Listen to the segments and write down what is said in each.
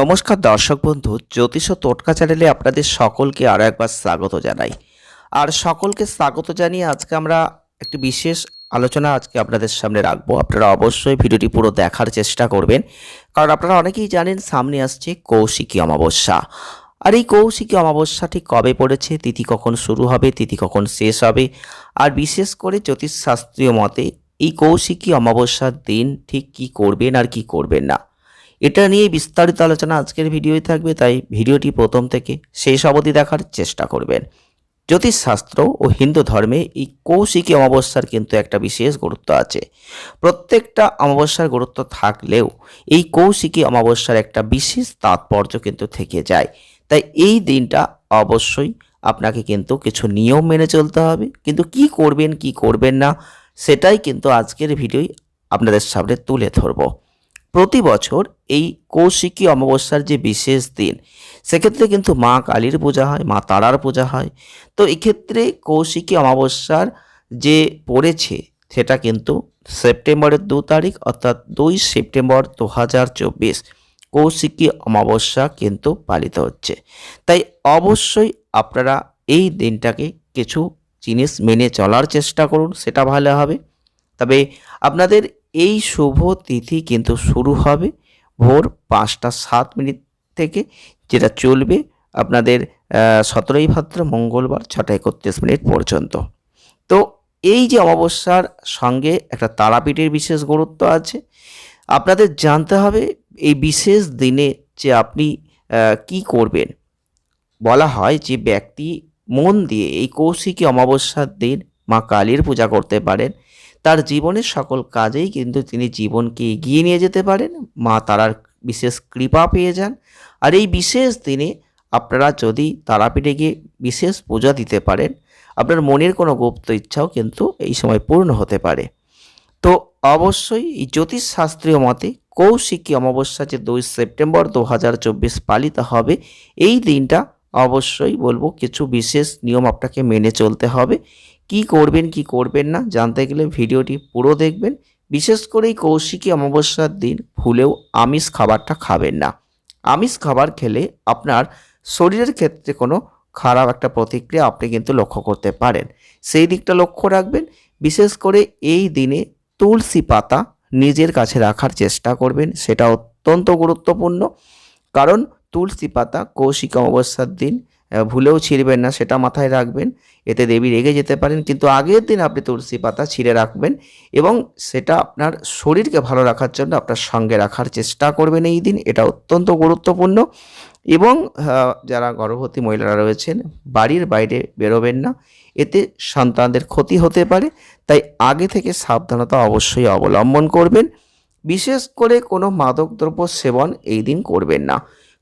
নমস্কার দর্শক বন্ধু, জ্যোতিষ টোটকা চ্যানেলে আপনাদের সকলকে আরও একবার স্বাগত জানাই। আর সকলকে স্বাগত জানিয়ে আজকে আমরা একটি বিশেষ আলোচনা আজকে আপনাদের সামনে রাখব। আপনারা অবশ্যই ভিডিওটি পুরো দেখার চেষ্টা করবেন। কারণ আপনারা অনেকেই জানেন, সামনে আসছে কৌশিকী অমাবস্যা। আর এই কৌশিকী অমাবস্যা ঠিক কবে পড়েছে, তিথি কখন শুরু হবে, তিথি কখন শেষ হবে? আর বিশেষ করে জ্যোতিষশাস্ত্রীয় মতে, এই কৌশিকী অমাবস্যার দিন ঠিক কি করবেন আর কি করবেন না? এটা নিয়ে বিস্তারিত আলোচনা আজকের ভিডিওই থাকবে, তাই ভিডিওটি প্রথম থেকে শেষ অবধি দেখার চেষ্টা করবেন। জ্যোতিষশাস্ত্র ও হিন্দু ধর্মে এই কৌশিকী অমাবস্যার কিন্তু একটা বিশেষ গুরুত্ব আছে। প্রত্যেকটা অমাবস্যার গুরুত্ব থাকলেও এই কৌশিকী অমাবস্যার একটা বিশেষ তাৎপর্য কিন্তু থেকে যায়। তাই এই দিনটা অবশ্যই আপনাকে কিন্তু কিছু নিয়ম মেনে চলতে হবে। কিন্তু কি করবেন কি করবেন না, সেটাই কিন্তু আজকের ভিডিওই আপনাদের সামনে তুলে ধরবো। প্রতি বছর এই কৌশিকী অমাবস্যার যে বিশেষ দিন, সেক্ষেত্রে কিন্তু মা কালীর পূজা হয়, মা তারার পূজা হয়। তো এক্ষেত্রে কৌশিকী অমাবস্যার যে পড়েছে, সেটা কিন্তু সেপ্টেম্বরের দু তারিখ অর্থাৎ দুই সেপ্টেম্বর দু হাজার চব্বিশ কৌশিকী অমাবস্যা কিন্তু পালিত হচ্ছে। তাই অবশ্যই আপনারা এই দিনটাকে কিছু জিনিস মেনে চলার চেষ্টা করুন, সেটা ভালো হবে। তবে আপনাদের এই শুভ তিথি কিন্তু শুরু হবে ভোর পাঁচটা সাত মিনিট থেকে, যেটা চলবে আপনাদের সতেরোই ভাদ্র মঙ্গলবার ছটা একত্রিশ মিনিট পর্যন্ত। তো এই যে অমাবস্যার সঙ্গে একটা তারাপীঠের বিশেষ গুরুত্ব আছে, আপনাদের জানতে হবে এই বিশেষ দিনে যে আপনি কি করবেন। বলা হয় যে ব্যক্তি মন দিয়ে এই কৌশিকী অমাবস্যার দিন মা কালীর পূজা করতে পারেন তার জীবনের সকল কাজেই কিন্তু তিনি জীবনকে এগিয়ে নিয়ে যেতে পারেন। মা তারার বিশেষ কৃপা পেয়ে যান। আর এই বিশেষ দিনে আপনারা যদি তারাপীঠে গিয়ে বিশেষ পূজা দিতে পারেন, আপনার মনের কোনো গুপ্ত ইচ্ছাও কিন্তু এই সময় পূর্ণ হতে পারে। তো অবশ্যই এই জ্যোতিষশাস্ত্রীয় মতে কৌশিকী অমাবস্যা যে দুই সেপ্টেম্বর দু হাজার চব্বিশ পালিত হবে, এই দিনটা অবশ্যই বলব কিছু বিশেষ নিয়ম আপনাকে মেনে চলতে হবে। কি করবেন কি করবেন না, জানতে গেলে ভিডিওটি পুরো দেখবেন। বিশেষ করে এই কৌশিকী অমাবস্যার দিন ভুলেও আমিষ খাবারটা খাবেন না। আমিষ খাবার খেলে আপনার শরীরের ক্ষেত্রে কোনো খারাপ একটা প্রতিক্রিয়া আপনি কিন্তু লক্ষ্য করতে পারেন। সেই দিকটা লক্ষ্য রাখবেন। বিশেষ করে এই দিনে তুলসী পাতা নিজের কাছে রাখার চেষ্টা করবেন, সেটা অত্যন্ত গুরুত্বপূর্ণ। কারণ তুলসী পাতা কৌশিক অমাবস্যার দিন ভুলেও ছিঁড়বেন না, সেটা মাথায় রাখবেন। এতে দেবী রেগে যেতে পারেন, কিন্তু আগের দিন আপনি তুলসী পাতা ছিঁড়ে রাখবেন এবং সেটা আপনার শরীরকে ভালো রাখার জন্য আপনার সঙ্গে রাখার চেষ্টা করবেন এই দিন। এটা অত্যন্ত গুরুত্বপূর্ণ এবং যারা গর্ভবতী মহিলারা রয়েছেন, বাড়ির বাইরে বেরোবেন না। এতে সন্তানদের ক্ষতি হতে পারে, তাই আগে থেকে সাবধানতা অবশ্যই অবলম্বন করবেন। বিশেষ করে কোনো মাদকদ্রব্য সেবন এই দিন করবেন না।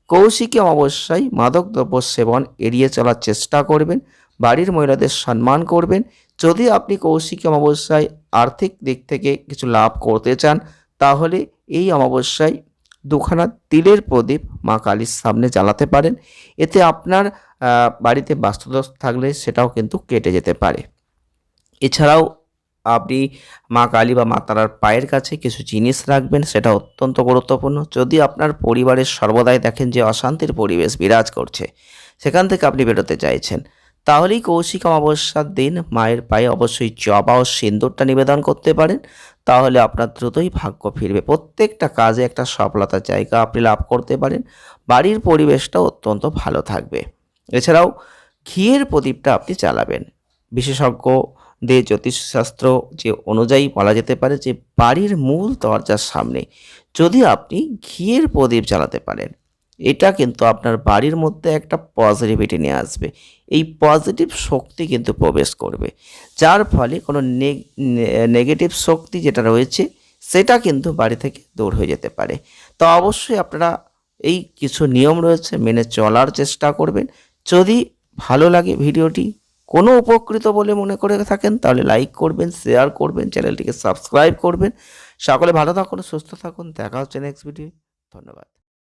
কৌশিকী অমাবস্যায় মাদকদ্রব্য সেবন এড়িয়ে চলার চেষ্টা করবেন, বাড়ির মহিলাদের সম্মান করবেন। যদি আপনি কৌশিকী অমাবস্যায় আর্থিক দিক থেকে কিছু লাভ করতে চান, তাহলে এই অমাবস্যায় দুখানা তিলের প্রদীপ মা কালীর সামনে জ্বালাতে পারেন। এতে আপনার বাড়িতে বাস্তুদোষ থাকলে সেটাও কিন্তু কেটে যেতে পারে। এছাড়াও আপনি মা কালী বা মা তারার পায়ের কাছে কিছু জিনিস রাখবেন, সেটা অত্যন্ত গুরুত্বপূর্ণ। যদি আপনার পরিবারের সর্বদাই দেখেন যে অশান্তির পরিবেশ বিরাজ করছে, সেখান থেকে আপনি বেরোতে চাইছেন, তাহলেই কৌশিক অমাবস্যার দিন মায়ের পায়ে অবশ্যই জবা ও সিন্দুরটা নিবেদন করতে পারেন, তাহলে আপনার দ্রুতই ভাগ্য ফিরবে। প্রত্যেকটা কাজে একটা সফলতার জায়গা আপনি লাভ করতে পারেন, বাড়ির পরিবেশটা অত্যন্ত ভালো থাকবে। এছাড়াও ঘিয়ের প্রদীপটা আপনি চালাবেন বিশেষজ্ঞ দিয়ে জ্যোতিষশাস্ত্র যে অনুযায়ী বলা যেতে পারে যে বাড়ির মূল দরজার সামনে যদি আপনি ঘিয়ের প্রদীপ জ্বালাতে পারেন, এটা কিন্তু আপনার বাড়ির মধ্যে একটা পজিটিভিটি নিয়ে আসবে। এই পজিটিভ শক্তি কিন্তু প্রবেশ করবে। যার ফলে কোনো নেগেটিভ শক্তি যেটা রয়েছে, সেটা কিন্তু বাড়ি থেকে দূর হয়ে যেতে পারে। তো অবশ্যই আপনারা এই কিছু নিয়ম রয়েছে, মেনে চলার চেষ্টা করবেন। যদি ভালো লাগে ভিডিওটি কোনো উপকৃত বলে মনে করে থাকেন, তাহলে লাইক করবেন শেয়ার করবেন চ্যানেলটিকে সাবস্ক্রাইব করবেন। সকলে ভালো থাকুন, সুস্থ থাকুন, দেখা হচ্ছে নেক্সট ভিডিও ধন্যবাদ।